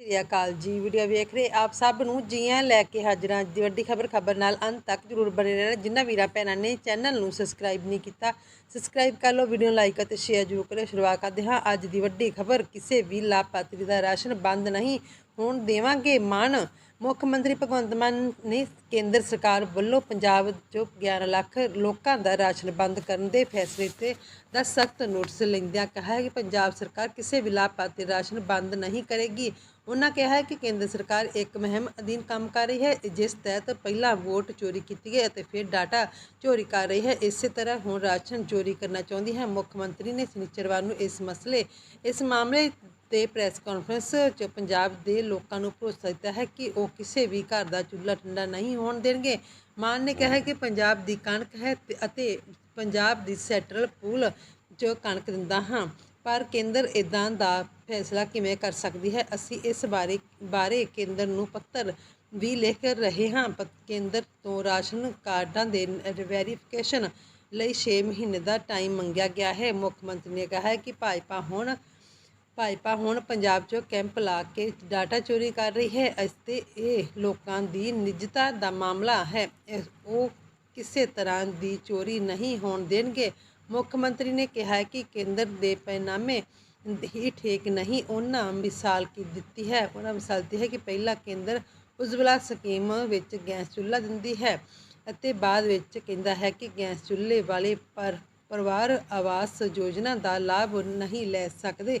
ਸ੍ਰੀ ਅਕਾਲ ਜੀ। ਵੀਡੀਓ ਵੇਖ ਰਹੇ ਆਪ ਸਭ ਨੂੰ ਜੀਆਂ ਲੈ ਕੇ ਹਾਜ਼ਰਾਂ ਅੱਜ ਦੀ ਵੱਡੀ ਖਬਰ ਖਬਰ ਨਾਲ ਅੰਤ ਤੱਕ ਜਰੂਰ ਬਣੇ ਰਹਿਣਾ। ਜਿਨ੍ਹਾਂ ਵੀਰਾਂ ਭੈਣਾਂ ਨੇ ਚੈਨਲ ਨੂੰ ਸਬਸਕ੍ਰਾਈਬ ਨਹੀਂ ਕੀਤਾ ਸਬਸਕ੍ਰਾਈਬ ਕਰ ਲਓ ਵੀਡੀਓ ਲਾਈਕ ਅਤੇ ਸ਼ੇਅਰ ਜਰੂਰ ਕਰਿਓ। ਸ਼ੁਰੂਆਤ ਕਰਦੇ ਹਾਂ। ਅੱਜ ਦੀ ਵੱਡੀ ਖਬਰ, ਕਿਸੇ ਵੀ ਲਾਭਪਾਤਰੀ ਦਾ ਰਾਸ਼ਨ ਬੰਦ ਨਹੀਂ ਹੋਣ ਦੇਵਾਂਗੇ। ਮਾਨ ਮੁੱਖ ਮੰਤਰੀ ਭਗਵੰਤ ਮਾਨ ਨੇ ਕੇਂਦਰ ਸਰਕਾਰ ਵੱਲੋਂ ਪੰਜਾਬ 'ਚੋਂ 11 ਲੱਖ ਲੋਕਾਂ ਦਾ ਰਾਸ਼ਨ ਬੰਦ ਕਰਨ ਦੇ ਫੈਸਲੇ ਤੇ ਦਾ ਸਖਤ ਨੋਟਿਸ ਲੈਂਦਿਆਂ ਕਿਹਾ ਹੈ ਕਿ ਪੰਜਾਬ ਸਰਕਾਰ ਕਿਸੇ ਵੀ ਲਾਭਪਾਤਰੀ ਰਾਸ਼ਨ ਬੰਦ ਨਹੀਂ ਕਰੇਗੀ। ਉਹਨਾਂ ਕਿਹਾ ਹੈ ਕਿ ਕੇਂਦਰ ਸਰਕਾਰ ਇੱਕ ਮਹਿਮ ਅਧੀਨ ਕੰਮ ਕਰ ਰਹੀ ਹੈ, ਜਿਸ ਤਹਿਤ ਪਹਿਲਾਂ ਵੋਟ ਚੋਰੀ ਕੀਤੀ ਗਈ ਅਤੇ ਫਿਰ ਡਾਟਾ ਚੋਰੀ ਕਰ ਰਹੀ ਹੈ। ਇਸੇ ਤਰ੍ਹਾਂ ਹੁਣ ਰਾਸ਼ਨ ਚੋਰੀ ਕਰਨਾ ਚਾਹੁੰਦੀ ਹੈ। ਮੁੱਖ ਮੰਤਰੀ ਨੇ ਸ਼ਨੀਚਰਵਾਰ ਨੂੰ ਇਸ ਮਸਲੇ, ਇਸ ਮਾਮਲੇ ਤੇ ਪ੍ਰੈਸ ਕਾਨਫਰੰਸ 'ਚ ਪੰਜਾਬ ਦੇ ਲੋਕਾਂ ਨੂੰ ਭਰੋਸਾ ਦਿੱਤਾ ਹੈ ਕਿ ਉਹ ਕਿਸੇ ਵੀ ਘਰ ਦਾ ਚੁੱਲ੍ਹਾ ਠੰਡਾ ਨਹੀਂ ਹੋਣ ਦੇਣਗੇ। ਮਾਨ ਨੇ ਕਿਹਾ ਕਿ ਪੰਜਾਬ ਦੀ ਕਣਕ ਹੈ ਅਤੇ ਪੰਜਾਬ ਦੀ ਸੈਂਟਰਲ ਪੂਲ 'ਚ ਕਣਕ ਦਿੰਦਾ ਹਾਂ, ਪਰ ਕੇਂਦਰ ਇਦਾਂ ਦਾ ਫੈਸਲਾ ਕਿਵੇਂ ਕਰ ਸਕਦੀ ਹੈ? ਅਸੀਂ ਇਸ ਬਾਰੇ ਬਾਰੇ ਕੇਂਦਰ ਨੂੰ ਪੱਤਰ ਵੀ ਲਿਖ ਰਹੇ ਹਾਂ। ਪ- ਕੇਂਦਰ ਤੋਂ ਰਾਸ਼ਨ ਕਾਰਡਾਂ ਦੇ ਵੈਰੀਫਿਕੇਸ਼ਨ ਲਈ 6 ਮਹੀਨੇ ਦਾ ਟਾਈਮ ਮੰਗਿਆ ਗਿਆ ਹੈ। ਮੁੱਖ ਮੰਤਰੀ ਨੇ ਕਿਹਾ ਕਿ ਭਾਜਪਾ ਹੁਣ ਭਾਜਪਾ ਹੁਣ ਪੰਜਾਬ 'ਚੋਂ ਕੈਂਪ ਲਾ ਕੇ ਡਾਟਾ ਚੋਰੀ ਕਰ ਰਹੀ ਹੈ ਅਤੇ ਇਹ ਲੋਕਾਂ ਦੀ ਨਿੱਜਤਾ ਦਾ ਮਾਮਲਾ ਹੈ। ਉਹ ਕਿਸੇ ਤਰ੍ਹਾਂ ਦੀ ਚੋਰੀ ਨਹੀਂ ਹੋਣ ਦੇਣਗੇ। ਮੁੱਖ ਮੰਤਰੀ ਨੇ ਕਿਹਾ ਕਿ ਕੇਂਦਰ ਦੇ ਪੈਨਾਮੇ ਹੀ ਠੀਕ ਨਹੀਂ, ਉਹਨਾਂ ਮਿਸਾਲ ਕੀ ਦਿੱਤੀ ਹੈ? ਉਹਨਾਂ ਮਿਸਾਲ ਦਿੱਤੀ ਹੈ ਕਿ ਪਹਿਲਾ ਕੇਂਦਰ ਉਜਵਲਾ ਸਕੀਮ ਵਿੱਚ ਗੈਸ ਚੁੱਲ੍ਹਾ ਦਿੰਦੀ ਹੈ ਅਤੇ ਬਾਅਦ ਵਿੱਚ ਕਹਿੰਦਾ ਹੈ ਕਿ ਗੈਸ ਚੁੱਲ੍ਹੇ ਵਾਲੇ ਪਰ ਪਰਿਵਾਰ ਆਵਾਸ ਯੋਜਨਾ ਦਾ ਲਾਭ ਨਹੀਂ ਲੈ ਸਕਦੇ।